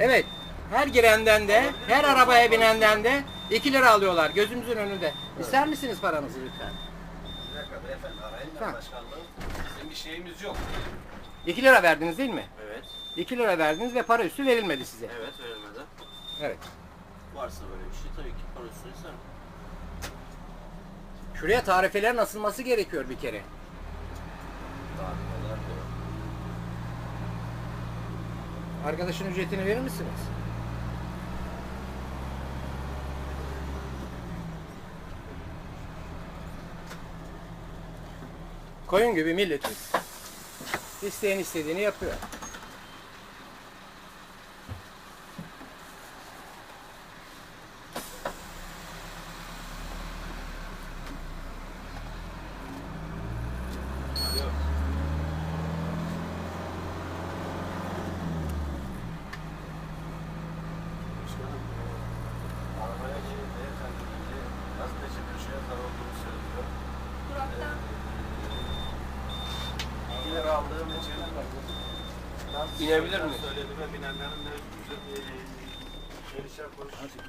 Evet. Her girenden de, her arabaya binenden de 2 lira alıyorlar gözümüzün önünde. İster misiniz paranızı lütfen? Bir dakika beyefendi arayın. Bizim bir şeyimiz yok. 2 lira verdiniz değil mi? Evet. 2 lira verdiniz ve para üstü verilmedi size. Evet verilmedi. Evet. Varsa böyle bir şey tabii ki parasını isterim. Şuraya tarifelerin asılması gerekiyor bir kere. Tarifeler de yok. Arkadaşın ücretini verir misiniz? Koyun gibi milletiz. İsteyen istediğini yapıyor. Aldığım için İnebilir miyiz? Söyledi ve binenlerin de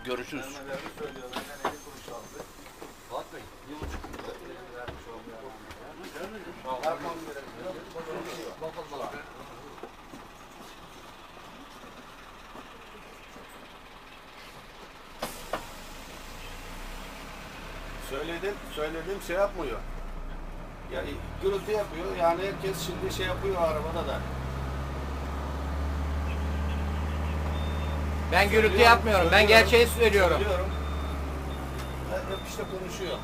Görüşürüz. vermelerini söylüyorlar. Ben 50 kuruş aldı. Fuat Bey, bir buçuk lira vermiş olmuyor. Yapmam gerekiyor. Bakıldılar. Söyledim, söylediğim şey yapmıyor. Yani gürültü yapıyor. Yani herkes şimdi şey yapıyor arabada da. Ben gürültü Söylüyorum, yapmıyorum. Ben söylüyorum, gerçeği söylüyorum. Söylüyorum. Hep işte konuşuyor.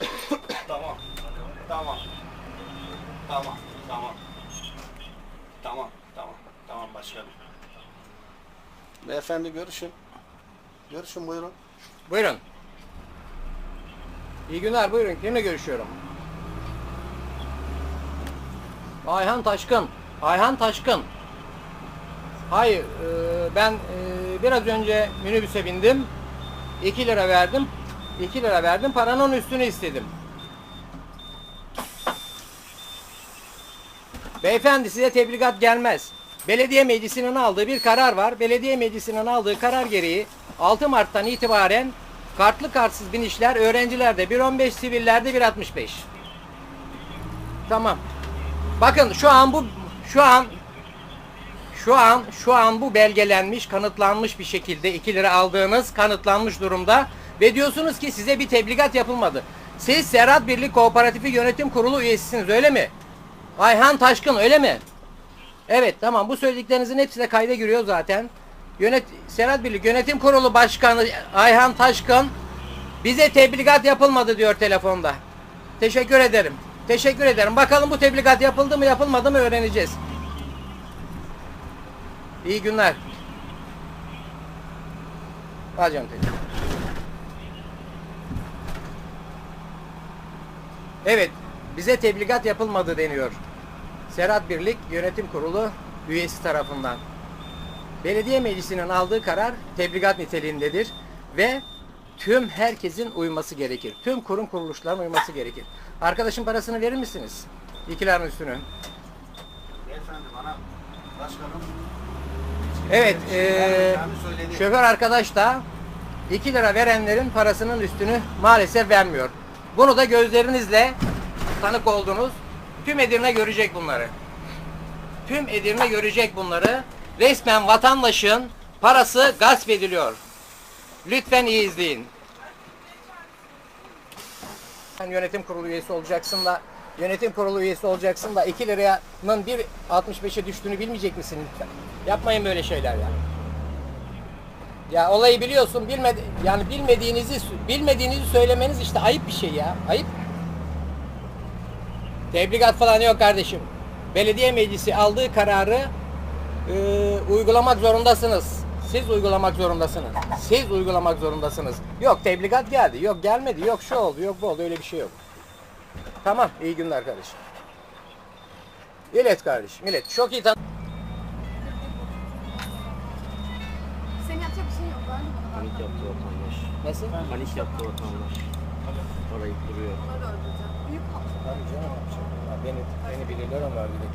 tamam. Tamam. Tamam. Tamam. Tamam. Tamam. Tamam başkanım. Beyefendi görüşün. Görüşün buyurun. Buyurun. İyi günler buyurun. Kimle görüşüyorum? Ayhan Taşkın. Ayhan Taşkın. Hayır, e, ben e, biraz önce minibüse bindim. 2 lira verdim. 2 lira verdim. Paranın üstünü istedim. Beyefendi size tebligat gelmez. Belediye meclisinin aldığı bir karar var. Belediye meclisinin aldığı karar gereği 6 Mart'tan itibaren kartlı kartsız binişler öğrencilerde 1.15 sivillerde 1.65. Tamam. Bakın şu an bu şu an şu an şu an bu belgelenmiş, kanıtlanmış bir şekilde 2 lira aldığınız kanıtlanmış durumda ve diyorsunuz ki size bir tebligat yapılmadı. Siz Serhat Birlik Kooperatifi Yönetim Kurulu üyesisiniz öyle mi? Ayhan Taşkın öyle mi? Evet tamam bu söylediklerinizin hepsi de kayda giriyor zaten. Yönet Serhat Birlik Yönetim Kurulu Başkanı Ayhan Taşkın bize tebligat yapılmadı diyor telefonda. Teşekkür ederim. Teşekkür ederim. Bakalım bu tebligat yapıldı mı yapılmadı mı öğreneceğiz. İyi günler. Alacağım telefonu. Evet, bize tebligat yapılmadı deniyor. Serhat Birlik Yönetim Kurulu üyesi tarafından. Belediye Meclisi'nin aldığı karar tebligat niteliğindedir ve tüm herkesin uyması gerekir. Tüm kurum kuruluşların uyması gerekir. Arkadaşın parasını verir misiniz? İkilerin üstünü. Beyefendi bana başkanım Evet, Yani söyledi. şoför arkadaş da 2 lira verenlerin parasının üstünü maalesef vermiyor. Bunu da gözlerinizle tanık oldunuz. Tüm Edirne görecek bunları. Tüm Edirne görecek bunları. Resmen vatandaşın parası gasp ediliyor. Lütfen iyi izleyin. Sen yönetim kurulu üyesi olacaksın da yönetim kurulu üyesi olacaksın da 2 liranın 1.65'e düştüğünü bilmeyecek misin lütfen? Yapmayın böyle şeyler ya. Ya olayı biliyorsun bilmedi yani bilmediğinizi bilmediğinizi söylemeniz işte ayıp bir şey ya. Ayıp. Tebligat falan yok kardeşim. Belediye meclisi aldığı kararı e, uygulamak zorundasınız. Siz uygulamak zorundasınız. Siz uygulamak zorundasınız. Yok tebligat geldi. Yok gelmedi. Yok şu oldu. Yok bu oldu. Öyle bir şey yok. Tamam. iyi günler kardeşim. İlet kardeşim. İlet. Çok iyi tan- senin yapacak bir şey yok. Ben de bana Panik yaptı vatandaş. Nasıl? Panik yaptı vatandaş. Arayıp duruyor. Bunları öldüreceğim. Büyük patlıcan. Tabii canım yapacak. Beni, beni bilirler ama bir de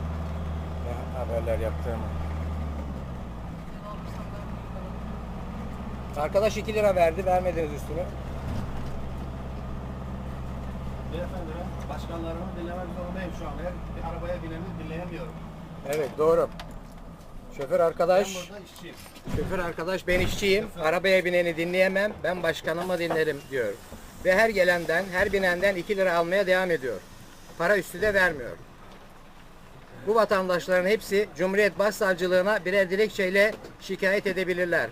ne haberler yaptığımı. Arkadaş 2 lira verdi, vermediniz üstünü. Beyefendi ben başkanlarımı dinlemek zorundayım şu an. Her bir arabaya bineni dinleyemiyorum. Evet, doğru. Şoför Ben arkadaş, burada işçiyim. şoför arkadaş ben işçiyim. Arabaya bineni dinleyemem. Ben başkanımı dinlerim diyor. Ve her gelenden, her binenden 2 lira almaya devam ediyor. Para üstü de vermiyor. Bu vatandaşların hepsi Cumhuriyet Başsavcılığına birer dilekçeyle şikayet edebilirler.